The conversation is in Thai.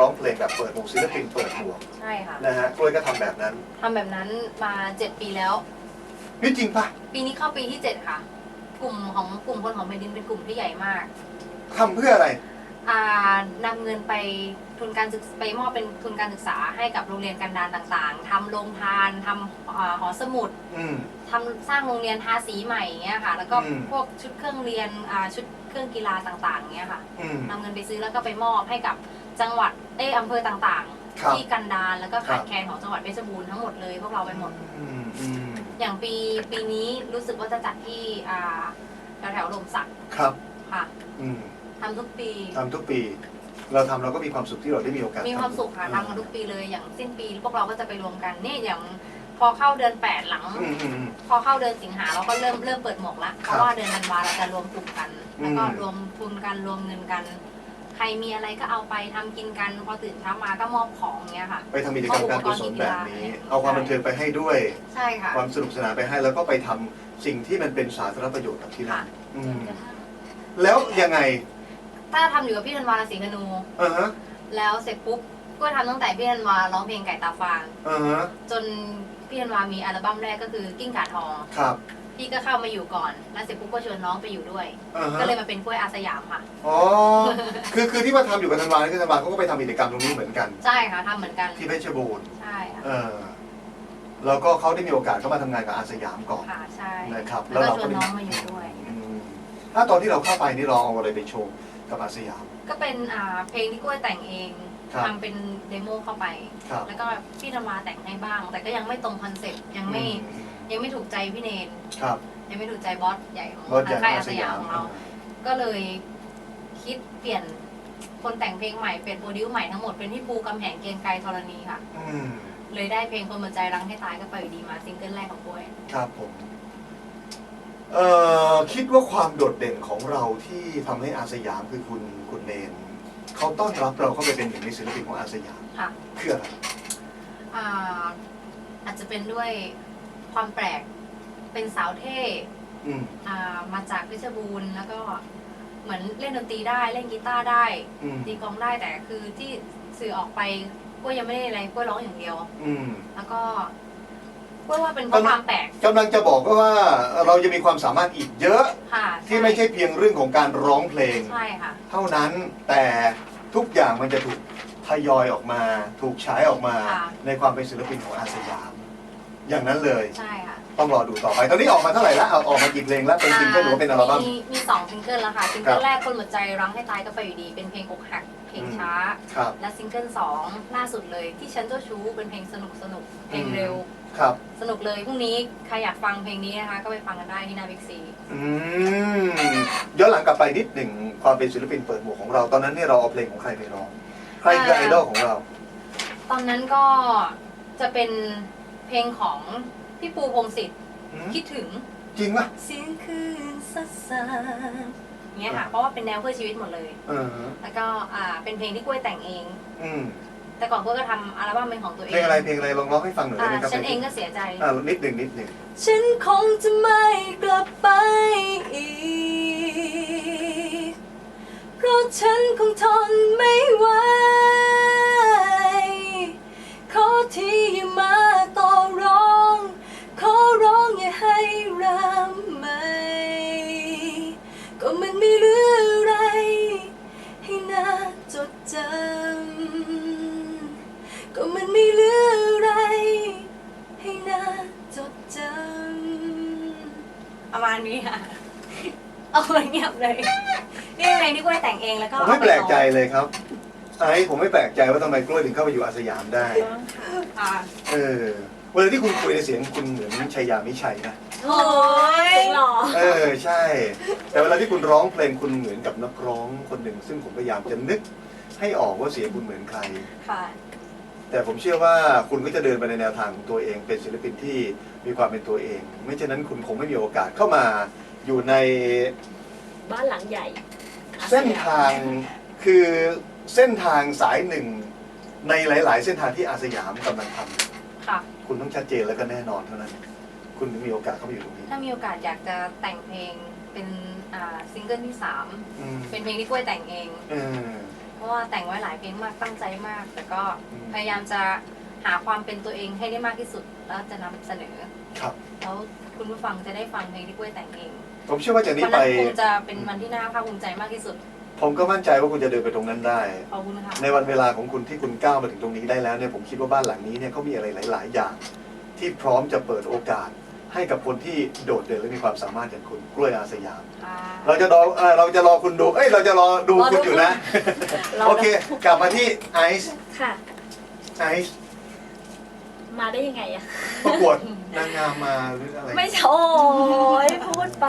ร้องเพลงแบบเปิดหมวกศิลปินเปิดหมวกใช่ค่ะนะฮะกล้วยก็ทำแบบนั้น ทำแบบนั้นมาเจ็ดปีแล้ว นี่จริงปะปีนี้เข้าปีที่เจ็ดค่ะ กลุ่มของกลุ่มคนของแผ่นดินเป็นกลุ่มที่ใหญ่มากทำเพื่ออะไร อ่านำเงินไป ทุนการศึกไปมอบเป็นทุนการศึกษาให้กับโรงเรียนกันดารต่างๆทำโรงทานทำอ่าหอสมุดอืม ทำสร้างโรงเรียนทาสีใหม่อย่างเงี้ยค่ะ แล้วก็อืม พวกชุดเครื่องเรียนอ่าชุดเครื่องกีฬาต่างๆเงี้ยค่ะอืม นำเงินไปซื้อแล้วก็ไปมอบให้กับจังหวัดเอออำเภอต่างครับๆที่กันดารแล้วก็ครัขาบดแคลนของจังหวัดเพชรบูรณ์ทั้งหมดเลยพวกเราไปหมด อืมอืมอย่างปีปีนี้รู้สึกว่าจะจัดที่อ่าแถวแถวๆลมสักครับ ค่ะอืมทำทุกปี ทำทุกปี เราทำเราก็มีความสุขที่เราได้มีโอกาสมีความสุขค่ะทำทำกันทุกปีเลยอย่างสิ้นปีพวกเราก็จะไปรวมกันนี่อย่างพอเข้าเดือนแปดหลัง อืมอืมอืม พอเข้าเดือนสิงหาเราก็เริ่มเริ่มเปิดหมวกละเพครับราะว่าเดือนธันวาเราจะรวมกลุ่มกัน แล้วก็อืม รวมทุนกันรวมเงินกัน ใครมีอะไรก็เอาไปทำกินกัน พอตื่นเช้ามาก็มอบของเงี้ยค่ะ ไปทำกิจกรรมการกุศลแบบนี้ เอาความบันเทิงไปให้ด้วย ใช่ค่ะ ความสนุกสนานไปให้แล้วก็ไปทำสิ่งที่มันเป็นสาธารณประโยชน์กับที่นั่นอืมกระทั่งแล้วยังไง ถ้าทำอยู่กับพี่ธันวาราศีธนู อ่าฮะแล้วเสร็จปุ๊บก็ทำตั้งแต่พี่ธันวาร้องเพลงไก่ตาฟาง อ่าฮะจนพี่ธันวามีอัลบั้มแรกก็คือกิ้งก่าทอง ครับพี่ก็เข้ามาอยู่ก่อน แล้วเสร็จปุ๊บก็ชวนน้องไปอยู่ด้วย อ่าฮะก็เลยมาเป็นกล้วยอาสยามค่ะ อ๋อคือคือที่มาทำอยู่กับธันวาคือธันวาเขาก็ไปทำกิจกรรมตรงนี้เหมือนกัน ใช่ค่ะทำเหมือนกัน ที่เพชรบูรณ์ใช่ค่ะเออแล้วก็เขาได้มีโอกาสเข้ามาทำงานกับอาสยามก่อนค่ะใช่นะครับ แล้วก็แล้วเราชก็วนน้องมาอยู่ด้วย อืมถ้าตอนที่เราเข้าไปนี่เราเอาอะไรไปโชว์ กับอาสยาม ก็เป็นอ่าเพลงที่กล้วยแต่งเองครับ ทำเป็นเดโมเข้าไป ครับแล้วก็พี่ธรรมาแต่งให้บ้าง แต่ก็ยังไม่ตรงคอนเซ็ปต์ยังไม่อืมยังไม่ถูกใจพี่เนนครับยังไม่ถูกใจบอสใหญ่ของรถใหญ่ค่ายอาอาสสยายามมของเรา ก็เลยคิดเปลี่ยนคนแต่งเพลงใหม่เปลี่ยนโปรดิวซ์ใหม่ทั้งหมดเป็นพี่ปูกำแหงเกรียงไกรธรณีค่ะ อืมเลยได้เพลงคนหมดใจรังให้ตายก็ไปอยู่ดีมาซิงเกิลแรกของกล้วย ครับผม เอ่อคิดว่าความโดดเด่นของเราที่ทำให้อาสยามคือคุณคุณเนนเขาต้อนรับเราเข้าไปเป็นหนึ่งในศิลปินของอาสยามค่ะคืออะไรอ่าอาจจะเป็นด้วยความแปลกเป็นสาวเท่อืมอ่ามาจากเพชรบูรณ์แล้วก็เหมือนเล่นดนตรีได้เล่นกีตาร์ได้ อืมตีกลองได้แต่คือที่สื่อออกไปกล้วยยังไม่ได้อะไรกล้วยร้องอย่างเดียว อืมแล้วก็ กล้วยว่าเป็นเพราะความแปลกกำลังจะบอกก็ว่าเราจะมีความสามารถอีกเยอะค่ะที่ไม่ใช่เพียงเรื่องของการร้องเพลง ใช่ค่ะ เท่านั้นแต่ทุกอย่างมันจะถูกทยอยออกมา ถูกฉายออกมาค่ะ ในความเป็นศิลปินของอาสยาม อย่างนั้นเลย ใช่ค่ะต้องรอดูต่อไป ตอนนี้ออกมาเท่าไหร่แล้วเอาออกมากี่เพลงแล้วเป็นซิงเกิลหรือว่าเป็นอัลบั้ม มีมีสองซิงเกิลแล้วค่ะซิงครัเกิบลแรกคนหมดใจรังให้ตายก็ไปอยู่ดี เป็นเพลงอกหักเพลงช้า ครับ และซิงเกิลสองล่าสุดเลยที่ฉันเจ้าชู้เป็นเพลงสนุกสนุกเพลงเร็ว ครับ สนุกเลยพรุ่งนี้ใครอยากฟังเพลงนี้นะคะ ก็ไปฟังกันได้ที่หนาบิ๊กซี อืมย้อนหลังกลับไปนิดหนึ่งความเป็นศิลปินเปิดหมวกของเราตอนนั้นเนี่ยเราเอาเพลงของใครไปร้องใครคือไอดอลของเรา ตอนนั้นก็จะเป็นเพลงของพี่ปูพงศิษฐ์อืมคิดถึงจริงป่ะเสียงคืนสัสสาเนี้ยค่ะเพราะว่าเป็นแนวเพื่อชีวิตหมดเลย เออแล้วก็อ่าเป็นเพลงที่กล้วยแต่งเอง อืม แต่ก่อนกล้วยก็ททำอัลบั้มเป็นของตัวเองเพลงอะไรเพลงอะไรลองร้องให้ฟังหน่อยได้อ่าไหมครับฉันเองก็เสียใจ อ่านิดหนึ่งนิดหนึ่งฉันคงจะไม่กลับไปอีก เพราะฉันคงทนไม่ไหวาณนี้ค่ะ เอาไว้เงียบเลย นี่เป็นเพลงที่กล้วยแต่งเองแล้วก็ผมไม่แปลกใจเลยครับ ไอ้ผมไม่แปลกใจว่าทำไมกล้วยถึงเข้าไปอยู่อาสยามได้ อ่าเออ เวลาที่คุณคุยในเสียงคุณเหมือนชัยยามิชัยนะ โอ้ยหรอเออใช่ แต่เวลาที่คุณร้องเพลงคุณเหมือนกับนักร้องคนหนึ่ง ซึ่งผมพยายามจะนึกให้ออกว่าเสียงคุณเหมือนใคร ค่ะ แต่ผมเชื่อว่าคุณก็จะเดินไปในแนวทางของตัวเอง เป็นศิลปินที่มีความเป็นตัวเอง ไม่เช่นนั้นคุณคงไม่มีโอกาสเข้ามาอยู่ในบ้านหลังใหญ่เส้นทางคือเส้นทางสายหนึ่งในหลาย ๆ เส้นทางที่อาสยามกำลังทำค่ะคุณต้องชัดเจนแล้วก็แน่นอนเท่านั้น คุณถึงมีโอกาสเข้ามาอยู่ตรงนี้ถ้ามีโอกาสอยากจะแต่งเพลงเป็นอ่าซิงเกิลที่สามอืมเป็นเพลงที่กล้วยแต่งเอง เออ เพราะว่าแต่งไว้หลายเพลงมากตั้งใจมาก แต่ก็อืมพยายามจะหาความเป็นตัวเองให้ได้มากที่สุด แล้วจะนำเสนอครับ แล้วคุณผู้ฟังจะได้ฟังเพลงที่กล้วยแต่งเองผมเชื่อว่าจากนี้วันไป นั้นคงจะเป็นวันที่น่าภาคภูมิใจมากที่สุดผมก็มั่นใจว่าคุณจะเดินไปตรงนั้นได้ ขอบคุณค่ะ ในวันเวลาของคุณที่คุณก้าวมาถึงตรงนี้ได้แล้วเนี่ยผมคิดว่าบ้านหลังนี้เนี่ยเขามีอะไรหลาย ๆ อย่าง ที่พร้อมจะเปิดโอกาส ให้กับคนที่โดดเด่นและมีความสามารถอย่างคุณกล้วยอาสยามค่ะเราจะรอเอ่อเราจะรอคุณดู เอ้ย เราจะรอดูรอดู คุณอยู่นะรอดูโอเค กลับมาที่ไอซ์ ค่ะ ไอซ์มาได้ยังไงอะประกวดนางงามมาหรืออะไร ไม่ใช่โอ้ยพูดไป